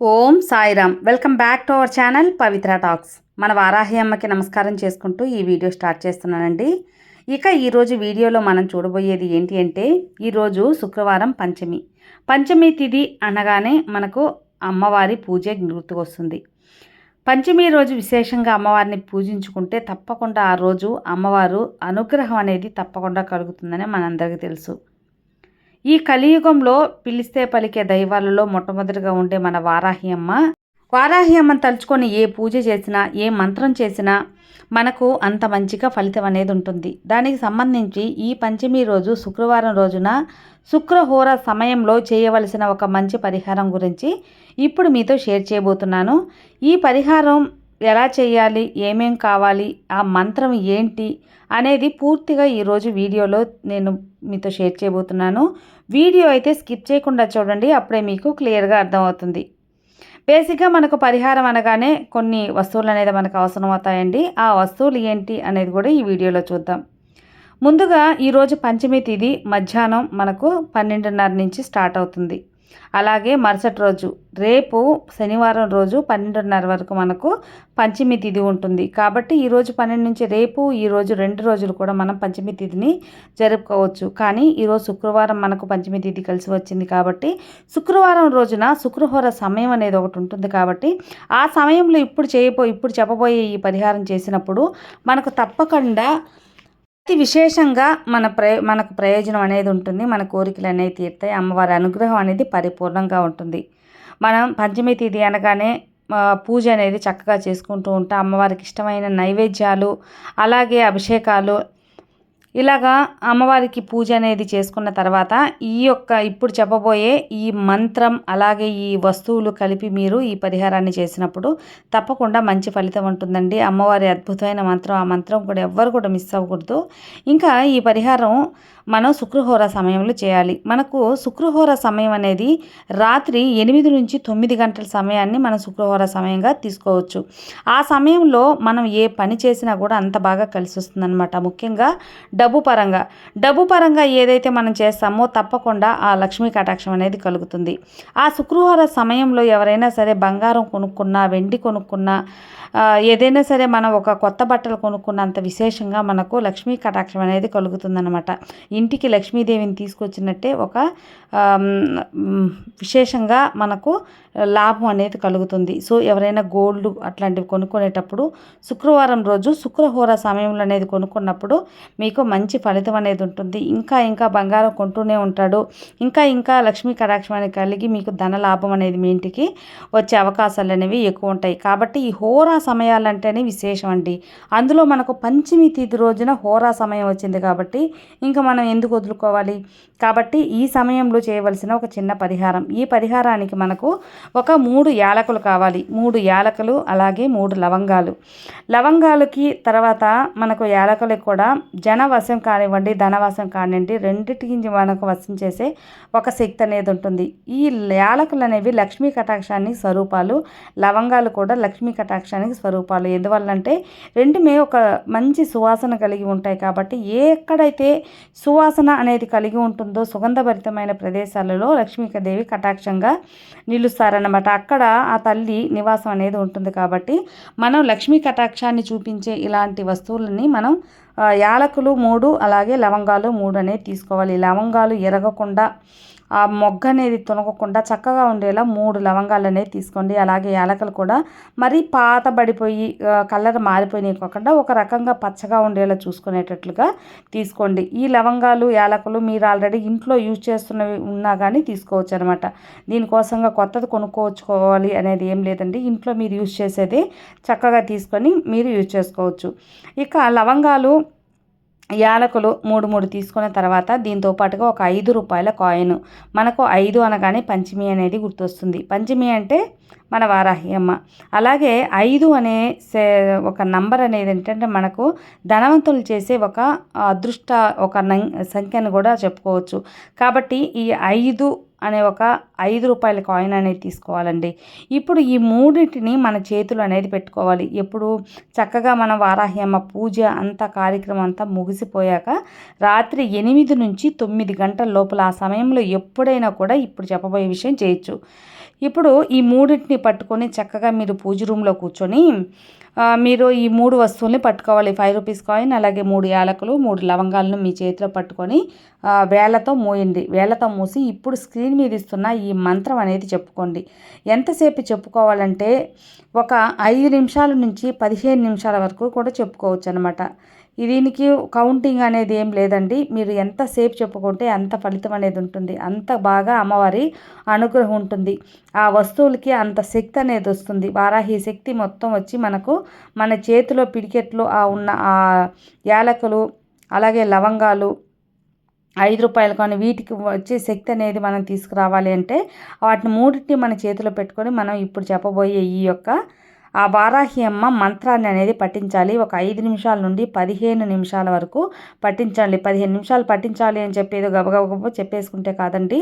Om Sairam. Welcome back to our channel Pavitra talks. మన వారాహి అమ్మకి నమస్కారం చేసుకుంటూ ఈ వీడియో స్టార్ట్ చేస్తున్నానండి. ఇక ఈరోజు వీడియోలో మనం చూడబోయేది ఏంటి అంటే ఈరోజు శుక్రవారం పంచమి. పంచమి తిథి అనగానే మనకు అమ్మవారి పూజ గుర్తుకొస్తుంది. పంచమి రోజు విశేషంగా అమ్మవారిని పూజించుకుంటే తప్పకుండా ఆ రోజు అమ్మవారు అనుగ్రహం అనేది తప్పకుండా కలుగుతుందని మనందరికీ తెలుసు. ఈ కలియుగంలో పిలిస్తే పలికే దైవాలలో మొట్టమొదటిగా ఉండే మన వారాహి అమ్మ. వారాహి అమ్మను తలుచుకొని ఏ పూజ చేసినా ఏ మంత్రం చేసినా మనకు అంత మంచిగా ఫలితం అనేది ఉంటుంది. దానికి సంబంధించి ఈ పంచమి రోజు శుక్రవారం రోజున శుక్రహోర సమయంలో చేయవలసిన ఒక మంచి పరిహారం గురించి ఇప్పుడు మీతో షేర్ చేయబోతున్నాను. ఈ పరిహారం ఎలా చేయాలి? ఏమేం కావాలి? ఆ మంత్రం ఏంటి? అనేది పూర్తిగా ఈరోజు వీడియోలో నేను మీతో షేర్ చేయబోతున్నాను. వీడియో అయితే స్కిప్ చేయకుండా చూడండి అప్పుడే మీకు క్లియర్గా అర్థమవుతుంది. బేసిక్గా మనకు పరిహారం అనగానే కొన్ని వస్తువులు అనేది మనకు అవసరం అవుతాయండి ఆ వస్తువులు ఏంటి అనేది కూడా ఈ వీడియోలో చూద్దాం. ముందుగా ఈరోజు పంచమి తిథి మధ్యాహ్నం మనకు పన్నెండున్నర నుంచి స్టార్ట్ అవుతుంది. అలాగే మరుసటి రోజు రేపు శనివారం రోజు పన్నెండున్నర వరకు మనకు పంచమి తిథి ఉంటుంది. కాబట్టి ఈరోజు పన్నెండు నుంచి రేపు ఈరోజు రెండు రోజులు కూడా మనం పంచమి తిథిని జరుపుకోవచ్చు. కానీ ఈరోజు శుక్రవారం మనకు పంచమి తిథి కలిసి వచ్చింది కాబట్టి శుక్రవారం రోజున శుక్రహోర సమయం అనేది ఒకటి ఉంటుంది కాబట్టి ఆ సమయంలో ఇప్పుడు చేయబో ఇప్పుడు చెప్పబోయే ఈ పరిహారం చేసినప్పుడు మనకు తప్పకుండా అతి విశేషంగా మన ప్రయ మనకు ప్రయోజనం అనేది ఉంటుంది. మన కోరికలు అనేవి తీరుతాయి. అమ్మవారి అనుగ్రహం అనేది పరిపూర్ణంగా ఉంటుంది. మనం పంచమి తిథి అనగానే పూజ అనేది చక్కగా చేసుకుంటూ ఉంటాం. అమ్మవారికి ఇష్టమైన నైవేద్యాలు అలాగే అభిషేకాలు ఇలాగా అమ్మవారికి పూజ అనేది చేసుకున్న తర్వాత ఈ యొక్క ఇప్పుడు చెప్పబోయే ఈ మంత్రం అలాగే ఈ వస్తువులు కలిపి మీరు ఈ పరిహారాన్ని చేసినప్పుడు తప్పకుండా మంచి ఫలితం ఉంటుందండి. అమ్మవారి అద్భుతమైన మంత్రం ఆ మంత్రం కూడా ఎవ్వరు కూడా మిస్ అవ్వకూడదు. ఇంకా ఈ పరిహారం మనం శుక్రహోర సమయంలో చేయాలి. మనకు శుక్రహోర సమయం అనేది రాత్రి ఎనిమిది నుంచి తొమ్మిది గంటల సమయాన్ని మనం శుక్రహోర సమయంగా తీసుకోవచ్చు. ఆ సమయంలో మనం ఏ పని చేసినా కూడా అంత బాగా కలిసి వస్తుందన్నమాట. ముఖ్యంగా డబ్బు పరంగా. డబ్బు పరంగా ఏదైతే మనం చేస్తామో తప్పకుండా ఆ లక్ష్మీ కటాక్షం అనేది కలుగుతుంది. ఆ శుక్రహోర సమయంలో ఎవరైనా సరే బంగారం కొనుక్కున్నా వెండి కొనుక్కున్నా ఏదైనా సరే మనం ఒక కొత్త బట్టలు కొనుక్కున్నంత విశేషంగా మనకు లక్ష్మీ కటాక్షం అనేది కలుగుతుందన్నమాట. ఇంటికి లక్ష్మీదేవిని తీసుకొచ్చినట్టే ఒక విశేషంగా మనకు లాభం అనేది కలుగుతుంది. సో ఎవరైనా గోల్డ్ అట్లాంటివి కొనుక్కునేటప్పుడు శుక్రవారం రోజు శుక్రహోర సమయంలో అనేది కొనుక్కున్నప్పుడు మీకు మంచి ఫలితం అనేది ఉంటుంది. ఇంకా ఇంకా బంగారం కొంటూనే ఉంటాడు. ఇంకా ఇంకా లక్ష్మీ కటాక్షం అనేది కలిగి మీకు ధన లాభం అనేది మీ ఇంటికి వచ్చే అవకాశాలు అనేవి ఎక్కువ ఉంటాయి. కాబట్టి ఈ హోరా సమయాలంటేనే విశేషం అండి. అందులో మనకు పంచమి తిథి రోజున హోరా సమయం వచ్చింది కాబట్టి ఇంకా మనం ఎందుకు వదులుకోవాలి? కాబట్టి ఈ సమయంలో చేయవలసిన ఒక చిన్న పరిహారం. ఈ పరిహారానికి మనకు ఒక మూడు యాలకులు కావాలి. మూడు యాలకులు అలాగే మూడు లవంగాలు. లవంగాలకి తర్వాత మనకు యాలకులకు కూడా జనవశం కానివ్వండి ధనవశం కానివ్వండి రెండింటికి మనకు వశం చేసే ఒక శక్తి అనేది ఉంటుంది. ఈ యాలకులు అనేవి లక్ష్మీ కటాక్షానికి స్వరూపాలు. లవంగాలు కూడా లక్ష్మీ కటాక్షానికి స్వరూపాలు. ఎందువల్లంటే రెండుమే ఒక మంచి సువాసన కలిగి ఉంటాయి కాబట్టి ఏ ఎక్కడైతే సువాసన అనేది కలిగి ఉంటుందో సుగంధభరితమైన ప్రదేశాలలో లక్ష్మీదేవి కటాక్షంగా నిలుస్తారన్నమాట. అక్కడ ఆ తల్లి నివాసం అనేది ఉంటుంది కాబట్టి మనం లక్ష్మీ కటాక్షాన్ని చూపించే ఇలాంటి వస్తువులని మనం యాలకులు మూడు అలాగే లవంగాలు మూడు అనేది తీసుకోవాలి. లవంగాలు ఎరగకుండా ఆ మొగ్గ అనేది తొనగకుండా చక్కగా ఉండేలా మూడు లవంగాలు అనేవి తీసుకోండి. అలాగే యాలకలు కూడా మరీ పాత పడిపోయి కలర్ మారిపోయినాయి కాకుండా ఒక రకంగా పచ్చగా ఉండేలా చూసుకునేటట్లుగా తీసుకోండి. ఈ లవంగాలు యాలకులు మీరు ఆల్రెడీ ఇంట్లో యూజ్ చేస్తున్నవి ఉన్నా కానీ తీసుకోవచ్చు అనమాట దీనికోసంగా కొత్తది కొనుక్కోవచ్చుకోవాలి అనేది ఏం లేదండి. ఇంట్లో మీరు యూజ్ చేసేది చక్కగా తీసుకొని మీరు యూజ్ చేసుకోవచ్చు. ఇక లవంగాలు యాలకులు మూడు మూడు తీసుకున్న తర్వాత దీంతో పాటుగా ఒక ఐదు రూపాయల కాయిన్. మనకు ఐదు అనగానే పంచమి అనేది గుర్తొస్తుంది. పంచమి అంటే మన వారాహి అమ్మ. అలాగే ఐదు అనే ఒక నంబర్ అనేది ఏంటంటే మనకు ధనవంతులు చేసే ఒక అదృష్ట ఒక సంఖ్యను కూడా చెప్పుకోవచ్చు. కాబట్టి ఈ ఐదు అనే ఒక ఐదు రూపాయల కాయిన్ అనేది తీసుకోవాలండి. ఇప్పుడు ఈ మూడింటిని మన చేతులు అనేది పెట్టుకోవాలి. ఎప్పుడు చక్కగా మన వారాహ్యమ పూజ అంతా కార్యక్రమం అంతా ముగిసిపోయాక రాత్రి ఎనిమిది నుంచి తొమ్మిది గంటల లోపల ఆ సమయంలో ఎప్పుడైనా కూడా ఇప్పుడు చెప్పబోయే విషయం చేయొచ్చు. ఇప్పుడు ఈ మూడింటిని పట్టుకొని చక్కగా మీరు పూజ రూమ్లో కూర్చొని మీరు ఈ మూడు వస్తువుల్ని పట్టుకోవాలి. ఫైవ్ రూపీస్ కాయిన్ అలాగే మూడు యాలకులు మూడు లవంగాలను మీ చేతిలో పట్టుకొని వేళ్ళతో మూయండి. వేళ్ళతో మూసి ఇప్పుడు స్క్రీన్ మీద ఇస్తున్న ఈ మంత్రం అనేది చెప్పుకోండి. ఎంతసేపు చెప్పుకోవాలంటే ఒక ఐదు నిమిషాల నుంచి పదిహేను నిమిషాల వరకు కూడా చెప్పుకోవచ్చు అనమాట దీనికి కౌంటింగ్ అనేది ఏం లేదండి. మీరు ఎంతసేపు చెప్పుకుంటే అంత ఫలితం అనేది ఉంటుంది. అంత బాగా అమ్మవారి అనుగ్రహం ఉంటుంది. ఆ వస్తువులకి అంత శక్తి అనేది వస్తుంది. వారాహి శక్తి మొత్తం వచ్చి మనకు మన చేతిలో పిడికెట్లు ఆ ఉన్న ఆ యాలకులు అలాగే లవంగాలు ఐదు రూపాయలు కానీ వీటికి వచ్చే శక్తి అనేది మనం తీసుకురావాలి అంటే వాటిని మూడింటిని మన చేతిలో పెట్టుకొని మనం ఇప్పుడు చెప్పబోయే ఈ యొక్క ఆ వారాహి అమ్మ మంత్రాన్ని అనేది పఠించాలి. ఒక ఐదు నిమిషాల నుండి పదిహేను నిమిషాల వరకు పఠించాలి. పదిహేను నిమిషాలు పఠించాలి అని చెప్పేది ఏదో గబగబ చెప్పేసుకుంటే కాదండి.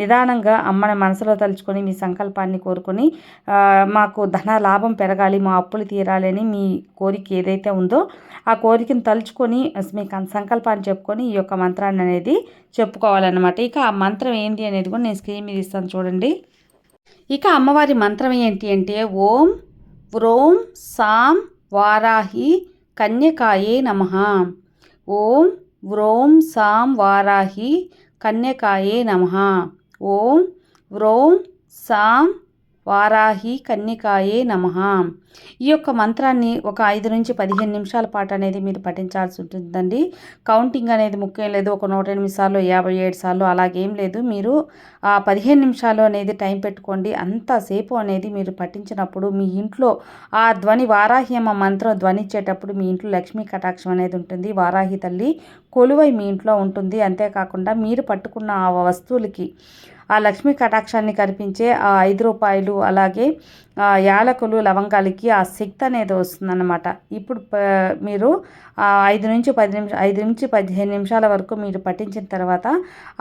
నిదానంగా అమ్మని మనసులో తలుచుకొని మీ సంకల్పాన్ని కోరుకొని మాకు ధన లాభం పెరగాలి మా అప్పులు తీరాలి అని మీ కోరిక ఏదైతే ఉందో ఆ కోరికను తలుచుకొని మీ సంకల్పాన్ని చెప్పుకొని ఈ యొక్క మంత్రాన్ని అనేది చెప్పుకోవాలన్నమాట. ఇక ఆ మంత్రం ఏంటి అనేది కూడా నేను స్క్రీన్ మీద ఇస్తాను చూడండి. ఇక అమ్మవారి మంత్రం ఏంటి అంటే ఓం వ్రోం సాం వారాహి కన్యకాయే నమ. ఓం వ్రోం సాం వారాహి కన్యకాయే నమ. ఓం వ్రోం సాం వారాహి కన్నికాయే నమ. ఈ యొక్క మంత్రాన్ని ఒక ఐదు నుంచి పదిహేను నిమిషాల పాటు అనేది మీరు పఠించాల్సి ఉంటుందండి. కౌంటింగ్ అనేది ముఖ్యం లేదు. ఒక నూట ఎనిమిది సార్లు యాభై ఏడు సార్లు అలాగేం లేదు. మీరు ఆ పదిహేను నిమిషాలు అనేది టైం పెట్టుకోండి. అంతసేపు అనేది మీరు పఠించినప్పుడు మీ ఇంట్లో ఆ ధ్వని వారాహ్యమ మంత్రం ధ్వనిచ్చేటప్పుడు మీ ఇంట్లో లక్ష్మీ కటాక్షం అనేది ఉంటుంది. వారాహి తల్లి కొలువై మీ ఇంట్లో ఉంటుంది. అంతేకాకుండా మీరు పట్టుకున్న ఆ వస్తువులకి ఆ లక్ష్మీ కటాక్షాన్ని కనిపించే ఆ ఐదు రూపాయలు అలాగే యాలకులు లవంగాలకి ఆ శక్తి అనేది వస్తుందన్నమాట. ఇప్పుడు మీరు ఐదు నుంచి పది నిమిషం ఐదు నుంచి పదిహేను నిమిషాల వరకు మీరు పట్టించిన తర్వాత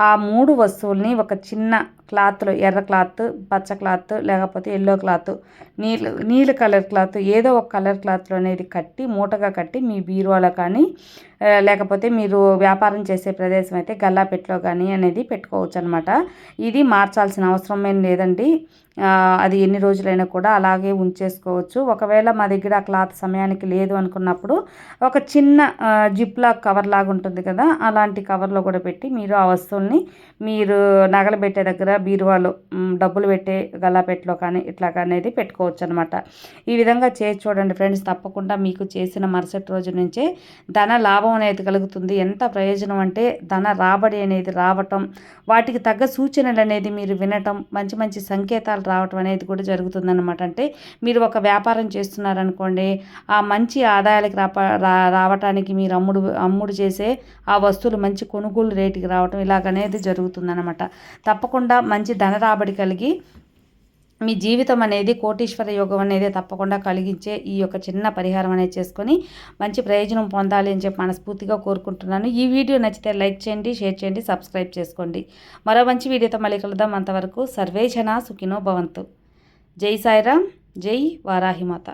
ఆ మూడు వస్తువుల్ని ఒక చిన్న క్లాత్లో ఎర్ర క్లాత్ పచ్చ క్లాత్ లేకపోతే ఎల్లో క్లాత్ నీళ్ళు నీళ్ళు కలర్ క్లాత్ ఏదో ఒక కలర్ క్లాత్లో అనేది కట్టి మూటగా కట్టి మీ బీరువాలో కానీ లేకపోతే మీరు వ్యాపారం చేసే ప్రదేశం అయితే గల్లాపెట్లో కానీ అనేది పెట్టుకోవచ్చు అనమాట ఇది మార్చాల్సిన అవసరం ఏం లేదండి. అది ఎన్ని రోజులైనా కూడా అలాగే ఉంచేసుకోవచ్చు. ఒకవేళ మా దగ్గర ఆ క్లాత్ సమయానికి లేదు అనుకున్నప్పుడు ఒక చిన్న జిప్ లాక్ కవర్ లాగా ఉంటుంది కదా అలాంటి కవర్లో కూడా పెట్టి మీరు ఆ వస్తువుల్ని మీరు నగలు పెట్టే దగ్గర బీరువాలో డబ్బులు పెట్టే గల్లాపెట్టలో కానీ ఇట్లా అనేది పెట్టుకోవచ్చు అనమాట ఈ విధంగా చేసి చూడండి ఫ్రెండ్స్ తప్పకుండా మీకు చేసిన మరుసటి రోజు నుంచే ధన లాభం అనేది కలుగుతుంది. ఎంత ప్రయోజనం అంటే ధన రాబడి అనేది రావటం వాటికి తగ్గ సూచనలు అనేది మీరు వినటం మంచి మంచి సంకేతాలు రావటం అనేది కూడా జరుగుతుందన్నమాట. అంటే మీరు ఒక వ్యాపారం చేస్తున్నారనుకోండి ఆ మంచి ఆదాయాలకు రా రావటానికి మీరు అమ్ముడు అమ్ముడు చేసే ఆ వస్తువులు మంచి కొనుగోలు రేటుకి రావటం ఇలాగనేది జరుగుతుందన్నమాట. తప్పకుండా మంచి ధన రాబడి కలిగి మీ జీవితం అనేది కోటీశ్వర యోగం అనేది తప్పకుండా కలిగించే ఈ యొక్క చిన్న పరిహారం అనేది చేసుకొని మంచి ప్రయోజనం పొందాలి అని చెప్పి మనస్ఫూర్తిగా కోరుకుంటున్నాను. ఈ వీడియో నచ్చితే లైక్ చేయండి షేర్ చేయండి సబ్స్క్రైబ్ చేసుకోండి. మరో మంచి వీడియోతో మళ్ళీ కలుద్దాం. అంతవరకు సర్వేజన సుఖినో భవంతు. జై సాయిరామ్ జై వారాహిమాత